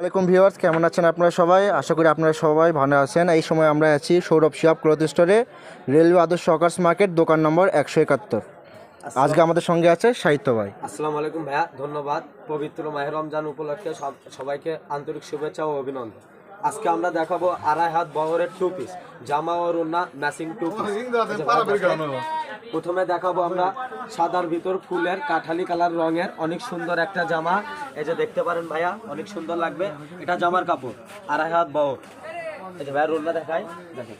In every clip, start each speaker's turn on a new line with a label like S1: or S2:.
S1: আসসালামাইকুম ভিউয়ার্স কেমন আছেন আপনারা সবাই? আশা করি আপনারা সবাই ভালো আছেন। এই সময় আমরা আছি সৌরভ শিহাব ক্লথ স্টোরে রেলওয়ে আদর্শ সকার্স মার্কেট দোকান নম্বর একশো একাত্তর। আজকে আমাদের সঙ্গে আছে সাহিত্য ভাই।
S2: আসসালামু আলাইকুম ভাইয়া ধন্যবাদ। পবিত্র মাহের রমজান উপলক্ষে সব সবাইকে আন্তরিক শুভেচ্ছা ও অভিনন্দন। আজকে আমরা দেখাবো আড়াই হাত বহরের টু পিস জামা ও রুন্না ম্যাচিং টু পিস প্রথমে দেখাবো আমরা সাদার ভিতর ফুলের কাঠালি কালার রঙের অনেক সুন্দর একটা জামা। এই যে দেখতে পারেন ভাইয়া অনেক সুন্দর লাগবে। এটা জামার কাপড় আড়াই হাত বহর। এই যে ভাইয়া রুন্না দেখাই দেখেন।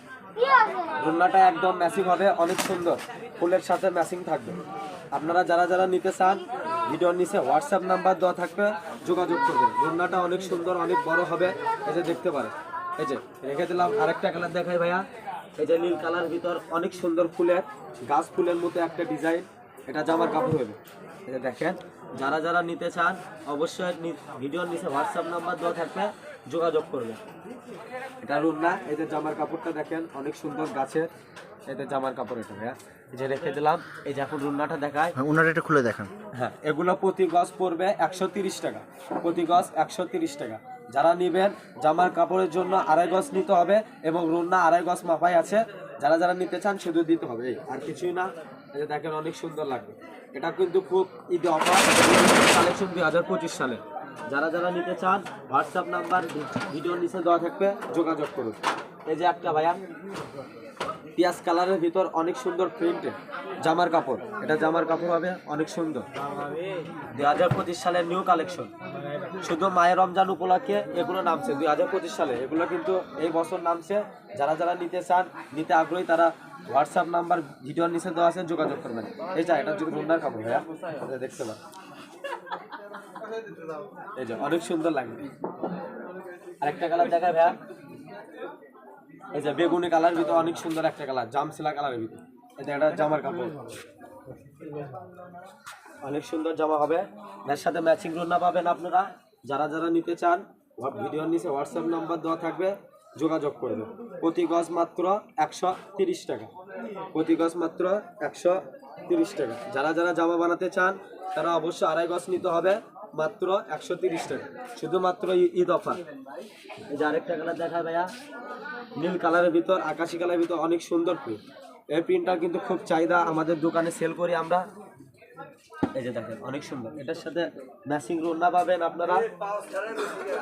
S2: রুন্নাটা একদম ম্যাচিং হবে অনেক সুন্দর। ফুলের সাথে ম্যাচিং থাকবে। আপনারা যারা যারা নিতে চান ভিডিওর নিচে হোয়াটসঅ্যাপ নাম্বার দেওয়া থাকবে, যোগাযোগ করবেন রুন্নাটা অনেক সুন্দর, অনেক বড় হবে। এই যে দেখতে পারেন। এই যে রেখে দিলাম আরেকটা কালার দেখাই ভাইয়া। এই যে নীল কালার ভিতর অনেক সুন্দর ফুলের, গাছ ফুলের মতো একটা ডিজাইন এটা জামার কাপড় হবে। যে দেখেন, যারা যারা নিতে চান, অবশ্যই ভিডিওর নিচে হোয়াটসঅ্যাপ নাম্বার দেওয়া থাকবে। যোগাযোগ করবেন এটা না এদের জামার কাপড়টা দেখেন অনেক সুন্দর গাছের। এদের জামার কাপড় এটা ভাইয়া। এই যে রেখে দিলাম এই যে এখন রুন্নাটা দেখায়
S1: হ্যাঁ, ওনার এটা খুলে দেখান।
S2: হ্যাঁ এগুলো প্রতি গজ পড়বে একশো তিরিশ টাকা। প্রতি গজ একশো তিরিশ টাকা। যারা নেবেন জামার কাপড়ের জন্য আড়াই গজ নিতে হবে এবং রুন্না আড়াই গজ মাপাই আছে। যারা যারা নিতে চান শুধু দিতে হবে। এই, আর কিছুই না। এই যে দেখেন অনেক সুন্দর লাগবে। এটা কিন্তু খুব ঈদে অফার। কালেকশন দুই হাজার পঁচিশ সালে যারা যারা নিতে চান হোয়াটসঅ্যাপ নাম্বার ভিডিওর নিচে দেওয়া থাকবে, যোগাযোগ করুন। এই যে একটা ভাইয়া, পিঁয়াজ কালারের ভিতর অনেক সুন্দর প্রিন্ট জামার কাপড়। এটা জামার কাপড় হবে, অনেক সুন্দর। দুই হাজার পঁচিশ সালের নিউ কালেকশন শুধু মায়ের রমজান উপলক্ষে এগুলো নামছে দুই হাজার পঁচিশ সালে। এগুলো কিন্তু এই বছর নামছে। যারা যারা নিতে চান, নিতে আগ্রহী, তারা হোয়াটসঅ্যাপ নাম্বার ভিডিওর নিচে দেওয়া আছে, যোগাযোগ করবেন। এই যা, এটা যদি বন্যার কাপড়, ভাইয়া। দেখতে পান। এই যে, অনেক সুন্দর লাগবে। আরেকটা কালার দেখায় ভাইয়া। এই যে, বেগুনি কালার ভিতর অনেক সুন্দর একটা কালার জামসিলা কালারের ভিতর। এটা একটা জামার কাপড়। অনেক সুন্দর জামা হবে। এর সাথে ম্যাচিং রুন্না পাবেন আপনারা। যারা যারা নিতে চান ভিডিওর নিচে হোয়াটসঅ্যাপ নাম্বার দেওয়া থাকবে, যোগাযোগ করে করবে প্রতি গজ মাত্র একশো তিরিশ টাকা। প্রতি গজ মাত্র একশো তিরিশ টাকা। যারা যারা জামা বানাতে চান, তারা অবশ্যই আড়াই গজ নিতে হবে। মাত্র একশো তিরিশ টাকা। শুধুমাত্র ঈদ অফার। এই যে আরেকটা কালার দেখা ভাইয়া। নীল কালারের ভিতর, আকাশি কালারের ভিতর অনেক সুন্দর প্রিন্ট এই প্রিন্টটা কিন্তু খুব চাহিদা আমাদের দোকানে সেল করি আমরা। এই যে দেখেন, অনেক সুন্দর। এটার সাথে ম্যাচিং রুন্না পাবেন আপনারা।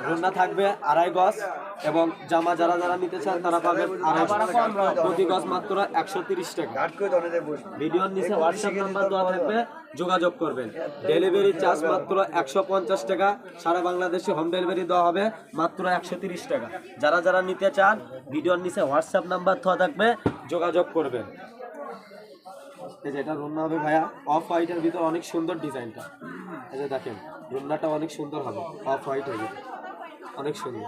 S2: রুন্না থাকবে আড়াই গজ। এবং জামা যারা যারা নিতে চান তারা পাবেন প্রতি গজ মাত্র একশো তিরিশ টাকা। ভিডিওর নিচে হোয়াটসঅ্যাপ নাম্বার দেওয়া থাকবে, যোগাযোগ করবেন। ডেলিভারি চার্জ মাত্র একশো পঞ্চাশ টাকা। সারা বাংলাদেশে হোম ডেলিভারি দেওয়া হবে মাত্র একশো তিরিশ টাকা। যারা যারা নিতে চান, ভিডিওর নিচে হোয়াটসঅ্যাপ নাম্বার দেওয়া থাকবে, যোগাযোগ করবেন। এটা রুন্না হবে ভাইয়া। অফ হোয়াইটের ভিতর অনেক সুন্দর ডিজাইনটা। এই যে দেখেন, রুন্নাটা অনেক সুন্দর হবে। অফ হোয়াইটের ভিতর। অনেক সুন্দর।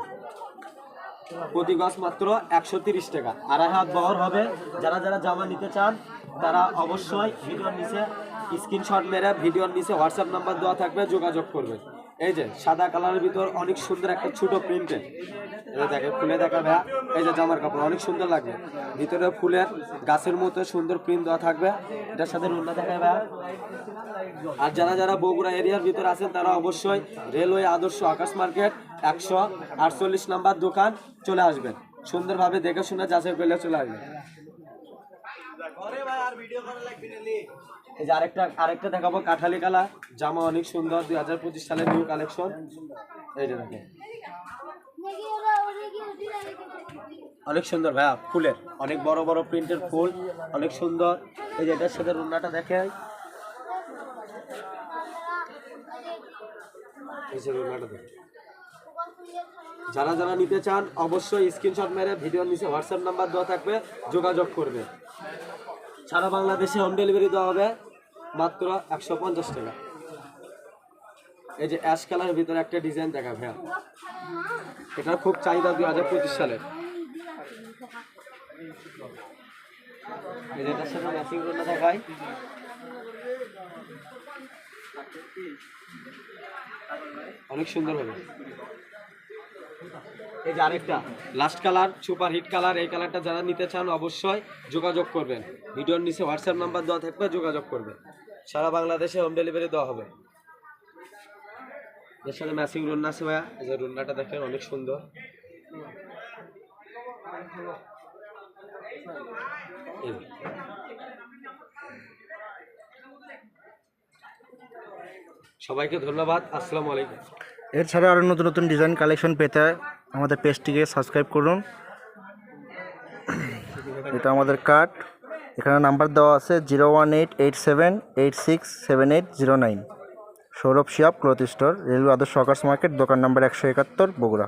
S2: প্রতি গজ মাত্র একশো তিরিশ টাকা। আড়াই হাত বহর হবে, যারা যারা জামা নিতে চান, তারা অবশ্যই ভিডিওর নিচে স্ক্রিনশট মেরে ভিডিওর নিচে হোয়াটসঅ্যাপ নাম্বার দেওয়া থাকবে, যোগাযোগ করবেন। এই যে সাদা কালারের ভিতর অনেক সুন্দর একটা ছোট প্রিন্টের দেখে ফুলে দেখা ভাইয়া, এই যে জামার কাপড়, অনেক সুন্দর লাগবে। ভিতরে ফুলের গাছের মতো সুন্দর প্রিন্ট দেওয়া থাকবে। এটার সাথে রুন্না দেখায় ভাইয়া। আর যারা যারা বগুড়া এরিয়ার ভিতর আছেন, তারা অবশ্যই রেলওয়ে আদর্শ আকাশ মার্কেট একশো আটচল্লিশ নাম্বার দোকান চলে আসবেন। সুন্দরভাবে দেখে শুনে যাচাই করলে চলে আসবেন। এই যে আরেকটা আরেকটা দেখাবো, কাঠালি কালা জামা অনেক সুন্দর, দুই হাজার পঁচিশ সালের কালেকশন অনেক সুন্দর ভাইয়া, ফুলের। অনেক বড় বড় প্রিন্টের ফুল, অনেক সুন্দর। এই যে এটার সাথে রুন্নাটা দেখে যারা যারা নিতে চান, অবশ্যই স্ক্রিনশট মেরে ভিডিওর নিচে হোয়াটসঅ্যাপ নাম্বার দেওয়া থাকবে, যোগাযোগ করবে। সারা বাংলাদেশে হোম ডেলিভারি দেওয়া হবে মাত্র একশো পঞ্চাশ টাকা। এই যে অ্যাশ কালারের ভিতরে একটা ডিজাইন দেখা ভাইয়া। এটার খুব চাহিদা দুই হাজার পঁচিশ দেখায় অনেক সুন্দর হবে। এই যে আরেকটা। Last colour super hit colour এই কালারটা যারা নিতে চান অবশ্যই যোগাযোগ করবেন। ভিডিওর নিচে হোয়াটসঅ্যাপ নাম্বার দেওয়া থাকবে, যোগাযোগ করবেন। সারা বাংলাদেশে হোম ডেলিভারি দেওয়া হবে। এর সাথে ম্যাচিং রুন্না আছে ভাইয়া। এই যে রুন্নাটা দেখেন, অনেক সুন্দর। সবাইকে ধন্যবাদ, আসসালামু আলাইকুম।
S1: এছাড়া আরও নতুন নতুন ডিজাইন কালেকশন পেতে আমাদের পেজটিকে সাবস্ক্রাইব করুন। এটা আমাদের কার্ড এখানে নাম্বার দেওয়া আছে zero one eight eight seven eight six seven eight zero nine Sourav Shiab cloth store, railway Adarsh সকার্স market, দোকান নাম্বার একশো একাত্তর, বগুড়া।